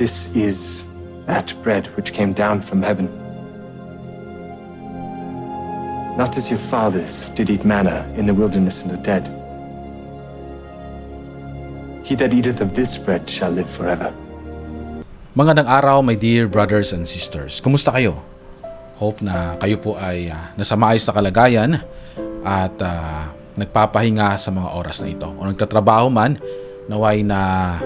This is that bread which came down from heaven. Not as your fathers did eat manna in the wilderness and are dead. He that eateth of this bread shall live forever. Magandang araw my dear brothers and sisters. Kumusta kayo? Hope na kayo po ay ah, nasa maayos na kalagayan at ah, nagpapahinga sa mga oras na ito. O nagtatrabaho man, naway na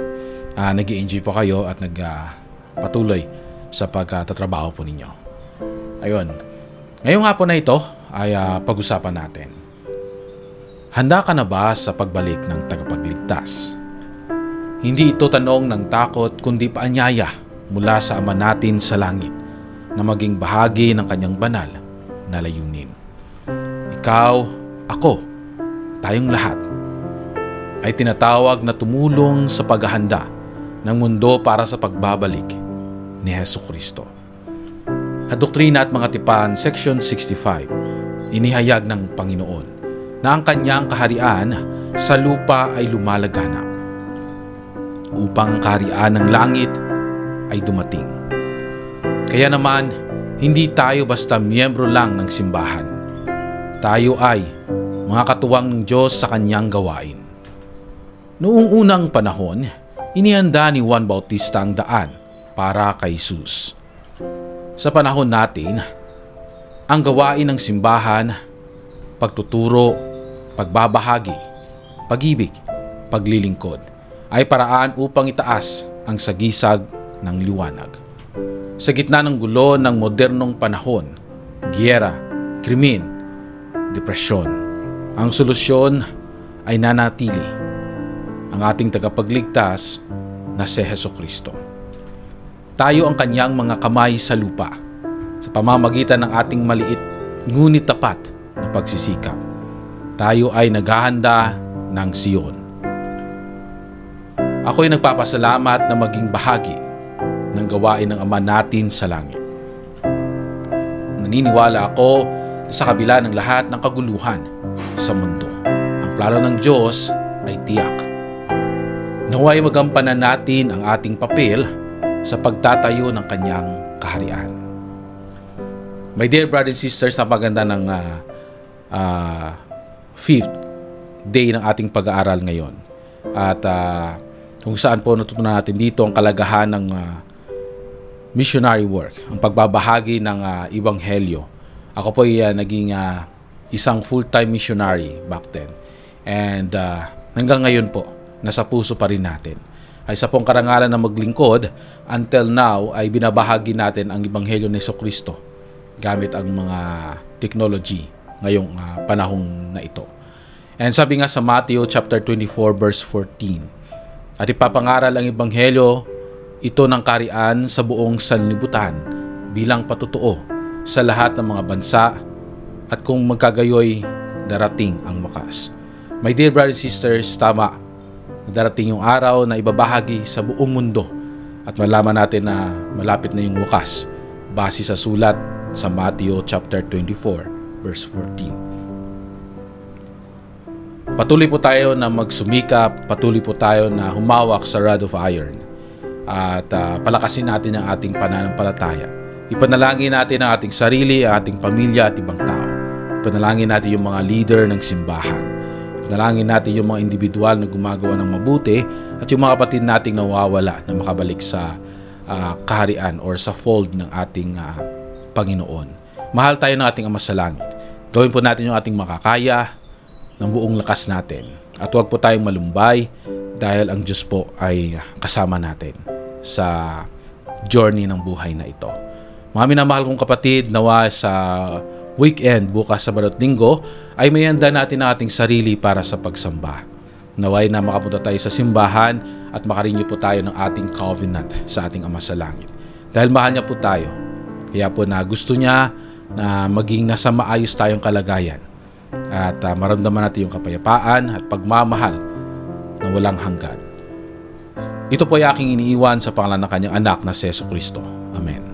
uh, nag enjoy po kayo at nagpatuloy sa pagtatrabaho po ninyo. Ayun. Ngayong hapon na ito ay ah, pag-usapan natin. Handa ka na ba sa pagbalik ng tagapagligtas? Hindi ito tanong ng takot kundi paanyaya mula sa Ama natin sa langit na maging bahagi ng kanyang banal na layunin. Ikaw, ako, tayong lahat ay tinatawag na tumulong sa paghahanda ng mundo para sa pagbabalik ni Heso Kristo. Sa Doktrina at Mga Tipan, Section 65, inihayag ng Panginoon na ang kanyang kaharian sa lupa ay lumalaganap upang ang kaharian ng langit ay dumating. Kaya naman, hindi tayo basta miyembro lang ng simbahan. Tayo ay mga katuwang ng Diyos sa kanyang gawain. Noong unang panahon, inihanda ni Juan Bautista ang daan para kay Jesus. Sa panahon natin, ang gawain ng simbahan, pagtuturo, pagbabahagi, pag-ibig, paglilingkod, ay paraan upang itaas ang sagisag ng liwanag. Sa gitna ng gulo ng modernong panahon, giyera, krimen, depresyon, ang solusyon ay nanatili ang ating tagapagligtas na si Heso Kristo. Tayo ang kanyang mga kamay sa lupa sa pamamagitan ng ating maliit ngunit tapat na pagsisikap. Tayo ay naghahanda ng Siyon Ako'y nagpapasalamat na maging bahagi ng gawain ng Ama natin sa langit. Naniniwala ako sa kabila ng lahat ng kaguluhan sa mundo. Ang plano ng Diyos ay tiyak. Naway magampanan natin ang ating papel sa pagtatayo ng kanyang kaharian. My dear brothers and sisters, napaganda ng uh, uh, fifth day ng ating pag-aaral ngayon. At uh, kung saan po natutunan natin dito ang kalagahan ng uh, missionary work, ang pagbabahagi ng uh, ebanghelyo. Ako po ay uh, naging uh, isang full-time missionary back then. And uh, hanggang ngayon po, nasa puso pa rin natin. Ay sa pong karangalan na maglingkod, until now ay binabahagi natin ang ebanghelyo ni Kristo gamit ang mga technology ngayong uh, panahong na ito. And sabi nga sa Matthew chapter 24 verse 14, at ipapangaral ang Ebanghelyo ito ng karian sa buong sanlibutan bilang patutuo sa lahat ng mga bansa at kung magkagayoy darating ang wakas. My dear brothers and sisters, tama. Darating yung araw na ibabahagi sa buong mundo at malaman natin na malapit na yung wakas base sa sulat sa Matthew chapter 24 verse 14. Patuloy po tayo na magsumikap, patuloy po tayo na humawak sa rod of iron at uh, palakasin natin ang ating pananampalataya. Ipanalangin natin ang ating sarili, ang ating pamilya at ibang tao. Ipanalangin natin yung mga leader ng simbahan. Ipanalangin natin yung mga individual na gumagawa ng mabuti at yung mga kapatid nating nawawala na makabalik sa uh, kaharian or sa fold ng ating uh, Panginoon. Mahal tayo ng ating Ama sa Langit. Gawin po natin yung ating makakaya, ng buong lakas natin. At huwag po tayong malumbay dahil ang Diyos po ay kasama natin sa journey ng buhay na ito. Mga minamahal kong kapatid, nawa sa weekend bukas sa Balot Linggo ay mayanda natin ang ating sarili para sa pagsamba. Naway na makapunta tayo sa simbahan at makarinyo po tayo ng ating covenant sa ating Ama sa Langit. Dahil mahal niya po tayo. Kaya po na gusto niya na maging nasa maayos tayong kalagayan at uh, maramdaman natin yung kapayapaan at pagmamahal na walang hanggan. Ito po ay aking iniiwan sa pangalan ng kanyang anak na si Kristo. Amen.